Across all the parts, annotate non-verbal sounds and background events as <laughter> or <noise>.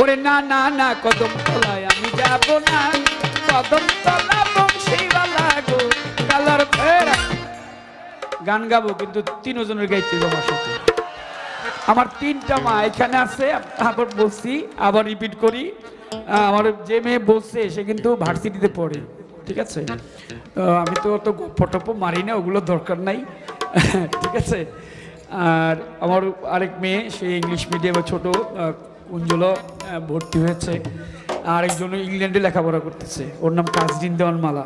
ওরে না না না, কদম তলায় আমি যাব না। কদম তলা বংশীওয়ালা গো, কালার ফেরা গান গাবো, কিন্তু তিনজনের গাইতে আমার সাথে। আমার তিনটা মা এখানে আছে, আবার বলছি, আবার রিপিট করি। আমার যে মেয়ে বলছে, সে কিন্তু ভার্সিটিতে পড়ে, ঠিক আছে? আমি তো অত ফটোপো মারি না, ওগুলো দরকার নাই, <laughs> ঠিক আছে? আর আমার আরেক মেয়ে, সে ইংলিশ মিডিয়ামে ছোট কুঞ্জল ভর্তি হয়েছে। আরেকজন ইংল্যান্ডে লেখাপড়া করতেছে। ওর নাম কাজরিন দেওয়ান মালা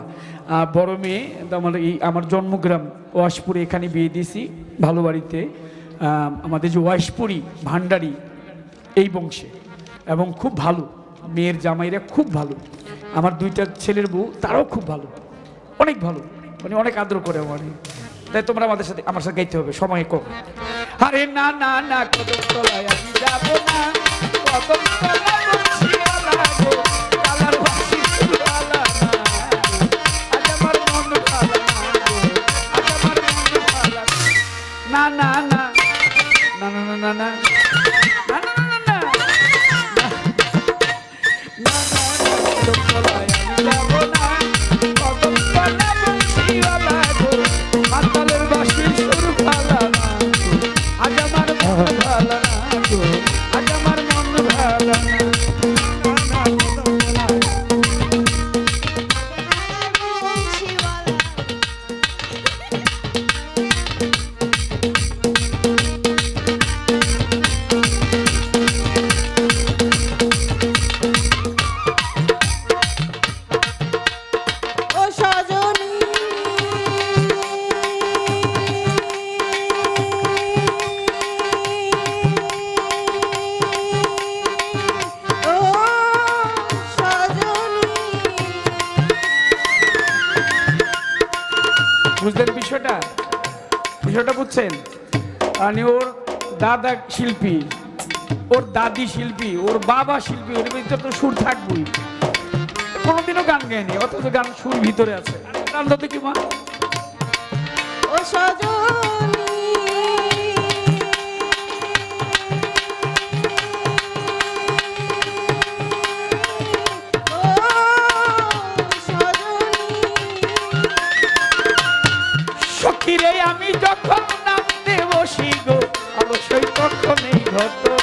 আর বড় মেয়ে আমার এই আমার জন্মগ্রাম, ওয়াশপুরে এখানে বিয়ে দিয়েছি, ভালো বাড়িতে। আমাদের যে ওয়াশপুরি, ভান্ডারি, এই বংশে। এবং খুব ভালো, মেয়ের জামাইরা খুব ভালো। আমার দুইটা ছেলের বউ, তারাও খুব ভালো। অনেক ভালো। মানে অনেক আদর করে আমার। তাই তোমরা আমাদের সাথে, আমার সাথে গাইতে হবে। সময় কম। আরে না না না কদম তলায় আমি যাব না। কদম বিষয়টা বুঝছেন? মানে ওর দাদা শিল্পী, ওর দাদি শিল্পী, ওর বাবা শিল্পী ওর ভিতরে তো সুর থাকবই। কোনোদিনও গান গায়নি, অথচ গান সুর ভিতরে আছে। গান তো কি মা। ও সজনী সখীরে আমি যখন নামতে বসি গো অবশ্যই তখনই ঘটনা।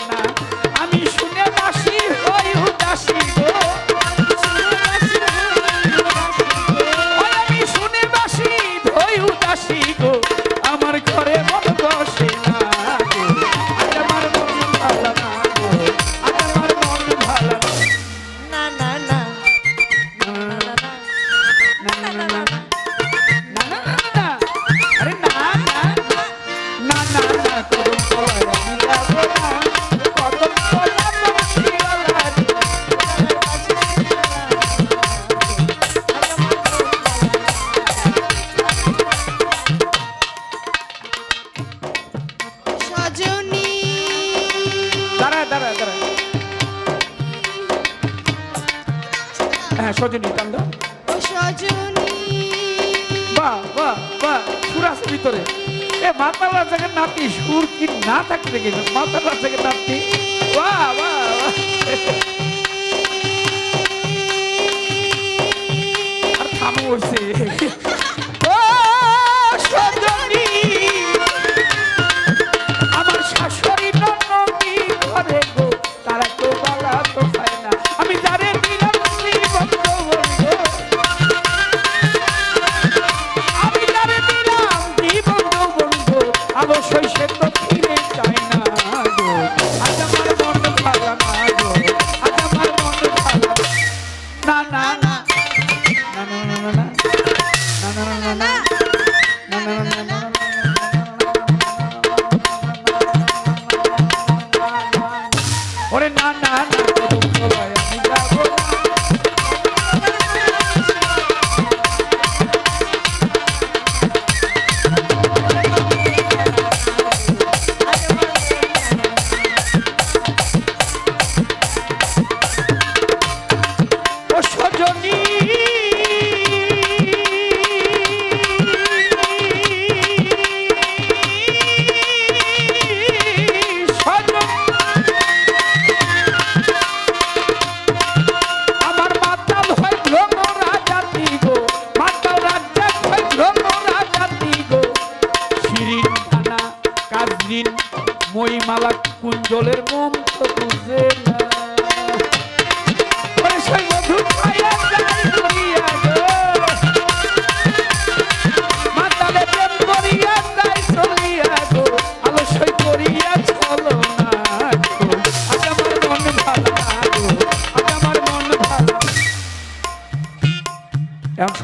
হ্যাঁ সজনী দাও। ও সজনী। বাহ বাহ বাহ সুর আছে ভিতরে। এ মাতালার জায়গায় নাতি সুর কি না থাকতে গেছে? মাতালার জায়গায় নাতি। বাহ বাহ বাহ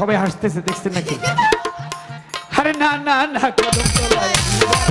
সবাই হাসতেছে দেখছেন নাকি? আরে না না না কদম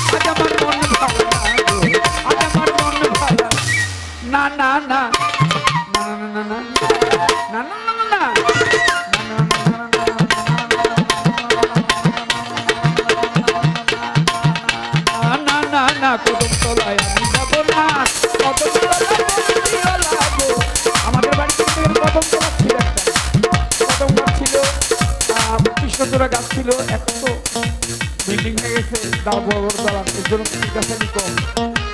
না না না না না না না না না না না না কদম না আমাদের বাড়িতে কদম ছিল একটা কদম গাছ ছিল এখন তো বিল্ডিং হয়ে দাও বড় দালান এর জন্য গাছ আমি কম